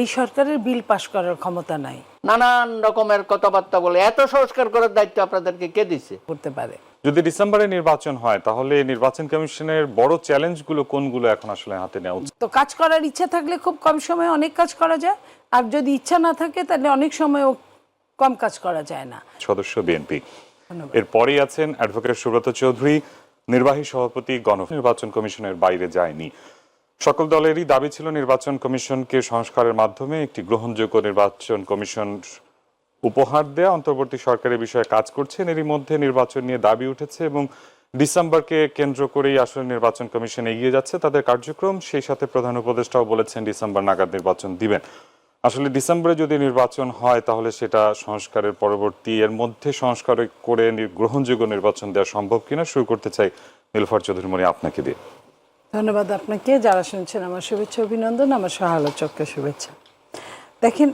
এই সরকারের বিল পাশ করার ক্ষমতা নাই। নানান রকমের কথাবার্তা বলে এত সংস্কার করার দায়িত্ব আপনাদেরকে কে দিছে? করতে পারে। যদি ডিসেম্বরে নির্বাচন হয় তাহলে নির্বাচন কমিশনের বড় চ্যালেঞ্জগুলো কোনগুলো এখন আসলে হাতে নেওয়া উচিত? তো কাজ করার ইচ্ছা থাকলে খুব কম সময়ে অনেক কাজ করা যায় আর যদি ইচ্ছা না থাকে তাহলে অনেক সময়ও কম কাজ করা যায় না। সদস্য বিএনপি। এরপরেই আছেন অ্যাডভোকেট সুব্রত চৌধুরী নির্বাহী সভাপতি গণ নির্বাচন কমিশনের বাইরে যায়নি। সকল দলেরই দাবি ছিল নির্বাচন কমিশনকে সংস্কারের মাধ্যমে একটি গ্রহণযোগ্য নির্বাচন কমিশন উপহার দেয়া। অন্তর্বর্তী সরকারের বিষয়ে কাজ করছেন। এরই মধ্যে নির্বাচন নিয়ে দাবি উঠেছে এবং ডিসেম্বরকে কেন্দ্র করেই আসলে নির্বাচন কমিশন এগিয়ে যাচ্ছে। তাদের কার্যক্রম, সেই সাথে প্রধান উপদেষ্টাও বলেছেন ডিসেম্বর নাগাদ নির্বাচন দিবেন। আসলে ডিসেম্বরে যদি নির্বাচন হয়, তাহলে সেটা সংস্কারের পরবর্তী এর মধ্যে সংস্কার করে গ্রহণযোগ্য নির্বাচন দেওয়া সম্ভব কিনা, শুরু করতে চাই নীলফার চৌধুরী মনি আপনাকে দিয়ে। ধন্যবাদ আপনাকে। যারা শুনছেন, আমার শুভেচ্ছা, অভিনন্দন, আমার সহ আলোচককে শুভেচ্ছা। দেখেন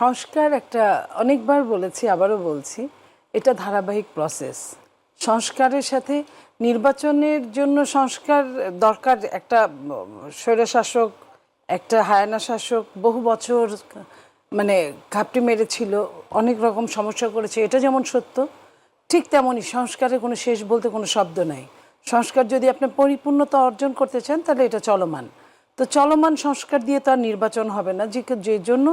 সংস্কার একটা, অনেকবার বলেছি, আবারও বলছি, এটা ধারাবাহিক প্রসেস সংস্কারের সাথে নির্বাচনের জন্য সংস্কার দরকার একটা, স্বৈরশাসক, একটা হায়ানা শাসক বহু বছর মানে ঘাপটি মেরেছিল, অনেক রকম সমস্যা করেছে। এটা যেমন সত্য, ঠিক তেমনই সংস্কারের কোনো শেষ বলতে কোনো শব্দ নাই। সংস্কার যদি আপনি পরিপূর্ণতা অর্জন করতে চান, তাহলে এটা চলমান। তো চলমান সংস্কার দিয়ে তো আর নির্বাচন হবে না। যে যে জন্য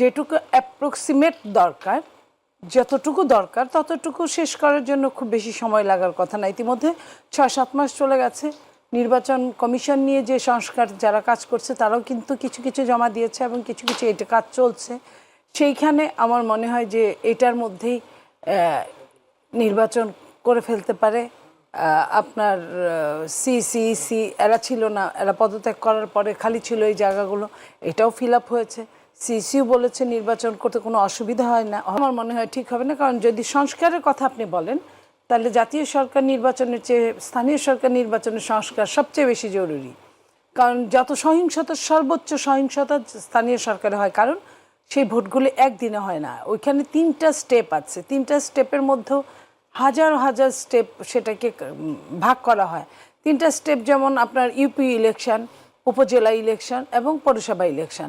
যেটুকু অ্যাপ্রক্সিমেট দরকার, যতটুকু দরকার, ততটুকু শেষ করার জন্য খুব বেশি সময় লাগার কথা না। ইতিমধ্যে ছয় সাত মাস চলে গেছে। নির্বাচন কমিশন নিয়ে যে সংস্কার যারা কাজ করছে, তারাও কিন্তু কিছু কিছু জমা দিয়েছে এবং কিছু কিছু এটা কাজ চলছে। সেইখানে আমার মনে হয় যে এটার মধ্যেই নির্বাচন করে ফেলতে পারে। আপনার সি সি সি, এরা ছিল না, এরা পদত্যাগ করার পরে খালি ছিল এই জায়গাগুলো, এটাও ফিল আপ হয়েছে। সিসিও বলেছে নির্বাচন করতে কোনো অসুবিধা হয় না। আমার মনে হয় ঠিক হবে না, কারণ যদি সংস্কারের কথা আপনি বলেন, তাহলে জাতীয় সরকার নির্বাচনের চেয়ে স্থানীয় সরকার নির্বাচনের সংস্কার সবচেয়ে বেশি জরুরি। কারণ যত সহিংসতা, সর্বোচ্চ সহিংসতা স্থানীয় সরকারে হয়, কারণ সেই ভোটগুলি একদিনে হয় না। ওইখানে তিনটা স্টেপ আছে। তিনটা স্টেপের মধ্যেও হাজার হাজার স্টেপ সেটাকে ভাগ করা হয়। তিনটা স্টেপ যেমন আপনার ইউপি ইলেকশন উপজেলা ইলেকশন এবং পৌরসভা ইলেকশন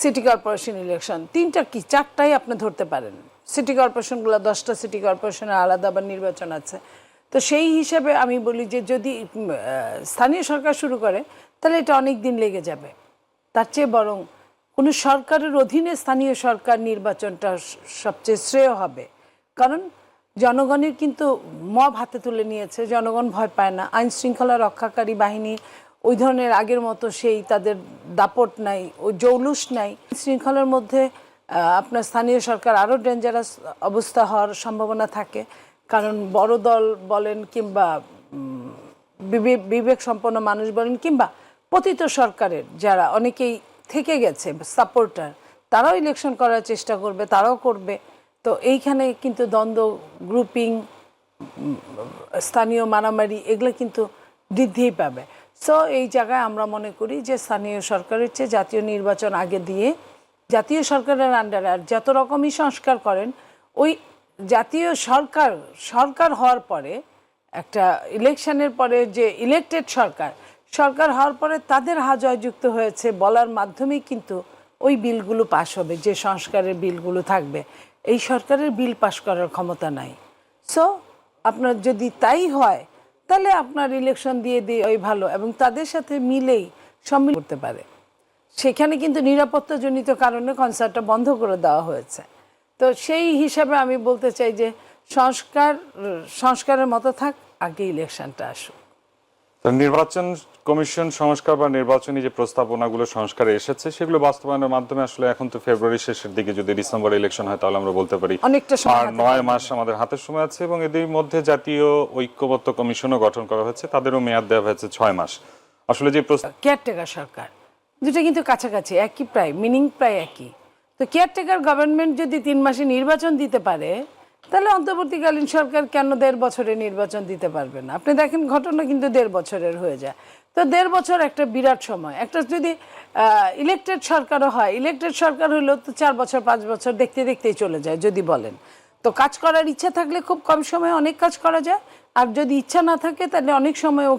সিটি কর্পোরেশন ইলেকশন তিনটা কি? চারটাই আপনি ধরতে পারেন। সিটি কর্পোরেশনগুলো দশটা সিটি কর্পোরেশনের আলাদা আবার নির্বাচন আছে। তো সেই হিসাবে আমি বলি যে যদি স্থানীয় সরকার শুরু করে, তাহলে এটা অনেক দিন লেগে যাবে। তার চেয়ে বরং কোনো সরকারের অধীনে স্থানীয় সরকার নির্বাচনটা সবচেয়ে শ্রেয় হবে। কারণ জনগণের কিন্তু মব হাতে তুলে নিয়েছে, জনগণ ভয় পায় না। আইন শৃঙ্খলা রক্ষাকারী বাহিনী ওই ধরনের আগের মতো সেই তাদের দাপট নাই ওই জৌলুস নাই। শৃঙ্খলার মধ্যে আপনার স্থানীয় সরকার আরও ডেঞ্জারাস অবস্থা হওয়ার সম্ভাবনা থাকে। কারণ বড় দল বলেন কিংবা বিবেক সম্পন্ন মানুষ বলেন কিংবা পতিত সরকারের যারা অনেকেই থেকে গেছে সাপোর্টার তারাও ইলেকশন করার চেষ্টা করবে, তারাও করবে। তো এইখানে কিন্তু দ্বন্দ্ব গ্রুপিং স্থানীয় মারামারি, এগুলো কিন্তু বৃদ্ধিই পাবে। সো এই জায়গায় আমরা মনে করি যে স্থানীয় সরকারের চেয়ে জাতীয় নির্বাচন আগে দিয়ে জাতীয় সরকারের আন্ডারে আর যত রকমই সংস্কার করেন, ওই জাতীয় সরকার সরকার হওয়ার পরে, একটা ইলেকশনের পরে যে ইলেকটেড সরকার সরকার হওয়ার পরে তাদের হাজয় যুক্ত হয়েছে বলার মাধ্যমেই কিন্তু ওই বিলগুলো পাশ হবে, যে সংস্কারের বিলগুলো থাকবে। এই সরকারের বিল পাশ করার ক্ষমতা নাই। সো আপনার যদি তাই হয়, তাহলে আপনার ইলেকশন দিয়ে দিয়ে ওই ভালো এবং তাদের সাথে মিলেই সম্মিল করতে পারে। সেখানে কিন্তু নিরাপত্তাজনিত কারণে কনসার্টটা বন্ধ করে দেওয়া হয়েছে। তো সেই হিসাবে আমি বলতে চাই যে সংস্কার, সংস্কারের মতো থাক, আগে ইলেকশনটা আসুক। নির্বাচন কমিশন সংস্কার বা নির্বাচনী যে প্রস্তাবনাগুলো সংস্কারে এসেছে সেগুলো বাস্তবায়নের মাধ্যমে আসলে এখন তো ফেব্রুয়ারি শেষের দিকে যদি ডিসেম্বর ইলেকশন হয় তাহলে আমরা বলতে পারি আর নয় মাস আমাদের হাতের সময় আছে এবং এদের মধ্যে জাতীয় ঐক্যবদ্ধ কমিশনও গঠন করা হয়েছে তাদেরও মেয়াদ দেওয়া হয়েছে ছয় মাস। আসলে যে প্রস্তাব কেয়ারটেকার সরকার দুটো কিন্তু কাছাকাছি একই প্রায় মিনিং প্রায় একই। তো কেয়ারটেকার গভর্নমেন্ট যদি তিন মাসে নির্বাচন দিতে পারে তাহলে অন্তর্বর্তীকালীন সরকার কেন দেড় বছরে নির্বাচন দিতে পারবে না? আপনি দেখেন ঘটনা কিন্তু দেড় বছরের হয়ে যায়। তো দেড় বছর একটা বিরাট সময়। একটা যদি ইলেকটেড সরকারও হয় ইলেকটেড সরকার হলেও তো চার বছর, পাঁচ বছর দেখতে দেখতেই চলে যায়, যদি বলেন। তো কাজ করার ইচ্ছা থাকলে খুব কম সময়ে অনেক কাজ করা যায়। আর যদি ইচ্ছা না থাকে, তাহলে অনেক সময়ও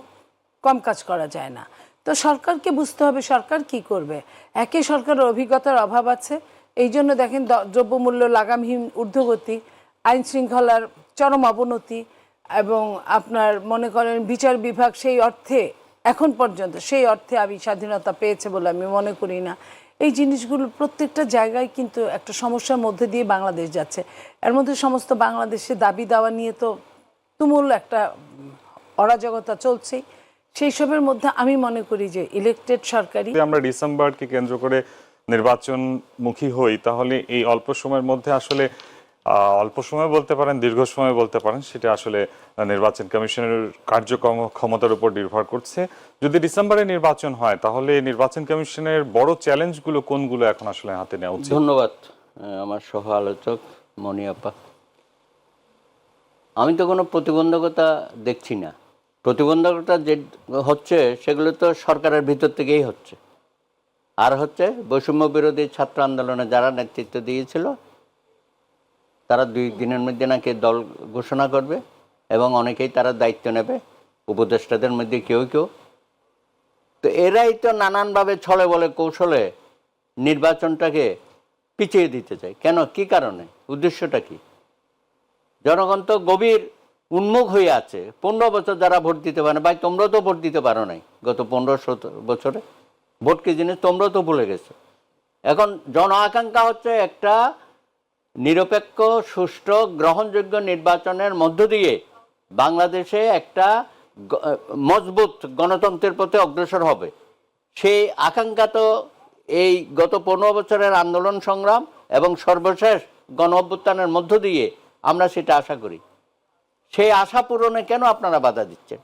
কম কাজ করা যায় না। তো সরকারকে বুঝতে হবে সরকার কি করবে। একে সরকারের অভিজ্ঞতার অভাব আছে। এই জন্য দেখেন দ্রব্যমূল্য লাগামহীন ঊর্ধ্বগতি আইন শৃঙ্খলার চরম অবনতি এবং আপনার মনে করেন বিচার বিভাগ সেই অর্থে এখন পর্যন্ত সেই অর্থে আমি স্বাধীনতা পেয়েছে বলে আমি মনে করি না। এই জিনিসগুলো প্রত্যেকটা জায়গায় কিন্তু একটা সমস্যার মধ্যে দিয়ে বাংলাদেশ যাচ্ছে। এর মধ্যে সমস্ত বাংলাদেশে দাবি দাওয়া নিয়ে তো তুমুল একটা অরাজকতা চলছেই। সেই সবের মধ্যে আমি মনে করি যে ইলেকটেড সরকারি আমরা ডিসেম্বরকে কেন্দ্র করে নির্বাচনমুখী হই, তাহলে এই অল্প সময়ের মধ্যে আসলে অল্প সময় বলতে পারেন, দীর্ঘ সময় বলতে পারেন, সেটা আসলে নির্বাচন কমিশনের কার্যক্রম ক্ষমতার উপর নির্ভর করছে। যদি ডিসেম্বরে নির্বাচন হয়, তাহলে নির্বাচন কমিশনের বড় চ্যালেঞ্জগুলো কোনগুলো এখন আসলে হাতে নেওয়া উচিত? ধন্যবাদ আমার সহ আলোচক মণিয়াপা আমি তো কোনো প্রতিবন্ধকতা দেখছি না। প্রতিবন্ধকতা যে হচ্ছে, সেগুলো তো সরকারের ভিতর থেকেই হচ্ছে। আর হচ্ছে বৈষম্য বিরোধী ছাত্র আন্দোলনে যারা নেতৃত্ব দিয়েছিল তারা দুই দিনের মধ্যে নাকি দল ঘোষণা করবে এবং অনেকেই তারা দায়িত্ব নেবে, উপদেষ্টাদের মধ্যে কেউ কেউ। তো এরাই তো নানানভাবে ছলে বলে কৌশলে নির্বাচনটাকে পিছিয়ে দিতে চায়। কেন? কি কারণে? উদ্দেশ্যটা কি? জনগণ তো গভীর উন্মুখ হয়ে আছে। পনেরো বছর যারা ভোট দিতে পারে ভাই তোমরা তো ভোট দিতে পারো নাই গত পনেরো সতেরো বছরে। ভোট কি জিনিস? তোমরা তো ভুলে গেছো। এখন জন আকাঙ্ক্ষা হচ্ছে একটা নিরপেক্ষ, সুষ্ঠু, গ্রহণযোগ্য নির্বাচনের মধ্য দিয়ে বাংলাদেশে একটা মজবুত গণতন্ত্রের প্রতি অগ্রসর হবে। সেই আকাঙ্ক্ষা তো এই গত পনেরো বছরের আন্দোলন সংগ্রাম এবং সর্বশেষ গণ অভ্যুত্থানের মধ্য দিয়ে আমরা সেটা আশা করি। সেই আশা পূরণে কেন আপনারা বাধা দিচ্ছেন?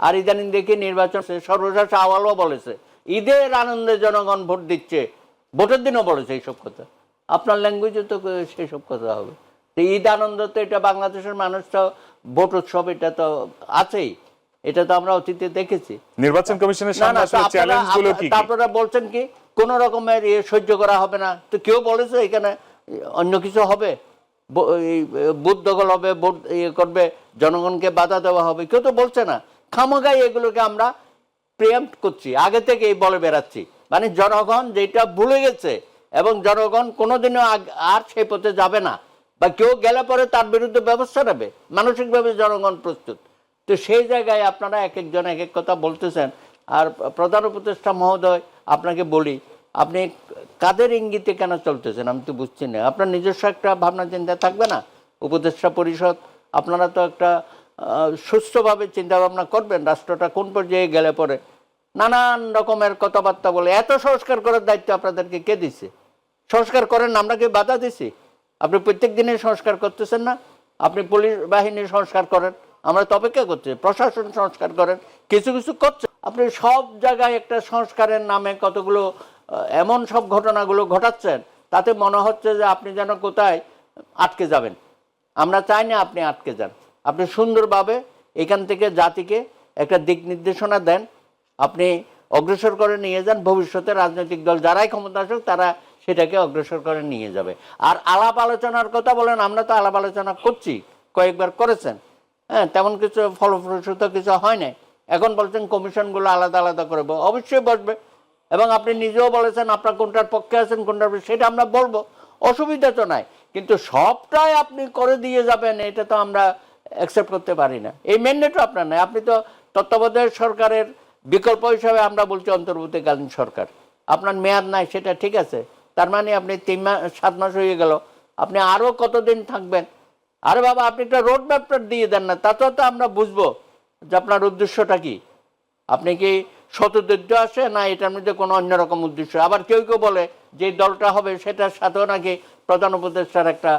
আর ইদানিং দেখি নির্বাচন সর্বশেষ আওয়ালও বলেছে, ঈদের আনন্দে জনগণ ভোট দিচ্ছে, ভোটের দিনও বলেছে এইসব কথা। আপনার ল্যাঙ্গুয়েজে তো সেই সব কথা হবে। তো ঈদ আনন্দ তো এটা বাংলাদেশের মানুষ তো ভোট উৎসব এটা তো আছেই। এটা তো আমরা অতীতে দেখেছি। নির্বাচন কমিশনের সামনে আসলে আপনারা- চ্যালেঞ্জগুলো কি কি? তারপরে বলছেন কি কোন রকমের ইয়ে সহ্য করা হবে না। তো কেউ বলেছে এখানে অন্য কিছু হবে? বুথ দখল হবে ভোট ইয়ে করবে জনগণকে বাধা দেওয়া হবে। কেউ তো বলছে না। খামোগাই এগুলোকে আমরা প্রিয়াম্প করছি। আগে থেকেই বলে বেড়াচ্ছি। মানে জনগণ যেটা ভুলে গেছে এবং জনগণ কোনোদিনও আর সেই পথে যাবে না। বা কেউ গেলে পরে তার বিরুদ্ধে ব্যবস্থা নেবে। মানসিকভাবে জনগণ প্রস্তুত। তো সেই জায়গায় আপনারা এক একজন এক এক কথা বলতেছেন। আর প্রধান উপদেষ্টা মহোদয়, আপনাকে বলি, আপনি কাদের ইঙ্গিতে কেন চলতেছেন? আমি তো বুঝছি না। আপনার নিজস্ব একটা ভাবনা চিন্তা থাকবে না? উপদেষ্টা পরিষদ, আপনারা তো একটা সুস্থভাবে চিন্তা ভাবনা করবেন রাষ্ট্রটা কোন পর্যায়ে গেলে পরে। নানান রকমের কথাবার্তা বলে। এত সংস্কার করার দায়িত্ব আপনাদেরকে কে দিছে? সংস্কার করেন আমরা কি বাধা দিছি? আপনি প্রত্যেক দিনে সংস্কার করতেছেন না? আপনি পুলিশ বাহিনীর সংস্কার করেন, আমরা তো অপেক্ষা করছি প্রশাসন সংস্কার করেন, কিছু কিছু করছে। আপনি সব জায়গায় একটা সংস্কারের নামে কতগুলো এমন সব ঘটনাগুলো ঘটাচ্ছেন, তাতে মনে হচ্ছে যে আপনি যেন কোথায় আটকে যাবেন। আমরা চাই না আপনি আটকে যান। আপনি সুন্দরভাবে এখান থেকে জাতিকে একটা দিক নির্দেশনা দেন, আপনি অগ্রসর করে নিয়ে যান, ভবিষ্যতে রাজনৈতিক দল যারাই ক্ষমতা আসুক তারা সেটাকে অগ্রসর করে নিয়ে যাবে। আর আলাপ আলোচনার কথা বলেন, আমরা তো আলাপ আলোচনা করছি, কয়েকবার করেছেন। হ্যাঁ তেমন কিছু ফলপ্রসূত কিছু হয় নাই। এখন বলছেন কমিশনগুলো আলাদা আলাদা করে অবশ্যই বসবে। এবং আপনি নিজেও বলেছেন আপনার কোনটার পক্ষে আছেন, কোনটার সেটা আমরা বলব। অসুবিধা তো নাই। কিন্তু সবটাই আপনি করে দিয়ে যাবেন, এটা তো আমরা অ্যাকসেপ্ট করতে পারি না। এই ম্যান্ডেটও আপনার নাই। আপনি তো তত্ত্বাবধায়ক সরকারের বিকল্প হিসাবে আমরা বলছি অন্তর্বর্তীকালীন সরকার। আপনার মেয়াদ নাই, সেটা ঠিক আছে। তার মানে আপনি তিন মাস সাত মাস হয়ে গেল। আপনি আরও কতদিন থাকবেন? আরে বাবা, আপনি একটা রোড ম্যাপটা দিয়ে দেন না তাতেও তো আমরা বুঝব যে আপনার উদ্দেশ্যটা কি। আপনি কি শতদৈর্ঘ্য আসে না এটার মধ্যে কোনো অন্যরকম উদ্দেশ্য? আবার কেউ কেউ বলে যে দলটা হবে সেটার সাথেও নাকি প্রধান উপদেষ্টার একটা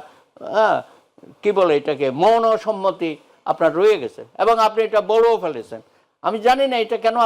কি বলে এটাকে মৌন সম্মতি আপনার রয়ে গেছে। এবং আপনি এটা বড়ও ফেলেছেন। আমি জানি না এটা কেন